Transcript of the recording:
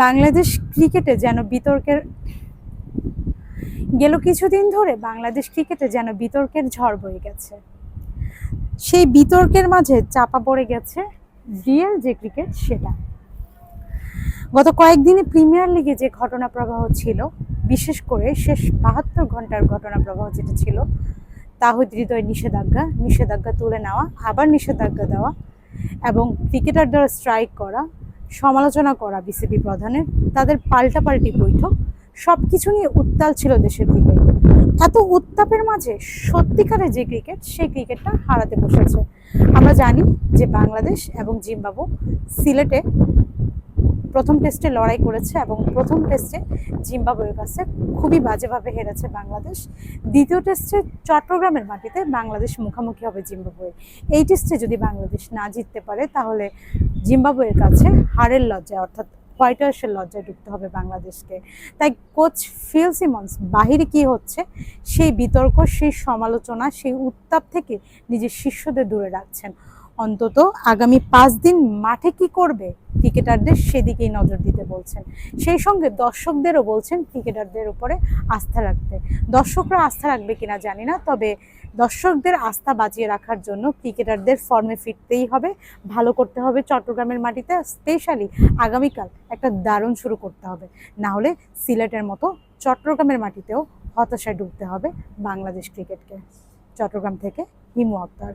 বাংলাদেশ ক্রিকেটে যেন বিতর্কের গেল কিছুদিন ধরে বাংলাদেশ ক্রিকেটে যেন বিতর্কের ঝড় বয়ে গেছে। সেই বিতর্কের মাঝে চাপা পড়ে গেছে রিয়েল যে ক্রিকেট সেটা। গত কয়েকদিনে প্রিমিয়ার লিগে যে ঘটনা প্রবাহ ছিল, বিশেষ করে শেষ বাহাত্তর ঘণ্টার ঘটনা প্রবাহ যেটা ছিল তাহিদ হৃদয় নিষেধাজ্ঞা নিষেধাজ্ঞা তুলে নেওয়া, আবার নিষেধাজ্ঞা দেওয়া এবং ক্রিকেটার দ্বারা স্ট্রাইক করা সমালোচনা করা বিসিবি প্রধানের, তাদের পাল্টাপাল্টি বৈঠক সব কিছু নিয়ে উত্তাল ছিল দেশের দিকে এত উত্তাপের মাঝে সত্যিকারের যে ক্রিকেট সেই ক্রিকেটটা হারাতে বসেছে। আমরা জানি যে বাংলাদেশ এবং জিম্বাবু সিলেটে প্রথম টেস্টে লড়াই করেছে এবং প্রথম টেস্টে জিম্বাবুয়ের কাছে খুবই বাজেভাবে হেরেছে বাংলাদেশ। দ্বিতীয় টেস্টে চট্টগ্রামের মাটিতে বাংলাদেশ মুখোমুখি হবে জিম্বাবুয়ে। এই টেস্টে যদি বাংলাদেশ না জিততে পারে, তাহলে জিম্বাবুয়ের কাছে হারের লজ্জায়, অর্থাৎ হোয়াইট হাউসের লজ্জায় ঢুকতে হবে বাংলাদেশকে। তাই কোচ ফিল সিমন্স, বাহিরে কি হচ্ছে? সেই বিতর্ক, সেই সমালোচনা, সেই উত্তাপ থেকে নিজের শিষ্যদের দূরে রাখছেন। অন্তত আগামী পাঁচ দিন মাঠে কি করবে ক্রিকেটারদের সেদিকেই নজর দিতে বলছেন। সেই সঙ্গে দর্শকদেরও বলছেন ক্রিকেটারদের উপরে আস্থা রাখতে। দর্শকরা আস্থা রাখবে কিনা জানি না, তবে দর্শকদের আস্থা বাঁচিয়ে রাখার জন্য ক্রিকেটারদের ফর্মে ফিরতেই হবে। ভালো করতে হবে চট্টগ্রামের মাটিতে, স্পেশালি আগামীকাল একটা দারুণ শুরু করতে হবে। না হলে সিলেটের মতো চট্টগ্রামের মাটিতেও হতাশায় ডুবতে হবে বাংলাদেশ ক্রিকেটকে। চট্টগ্রাম থেকে হিমু আক্তার।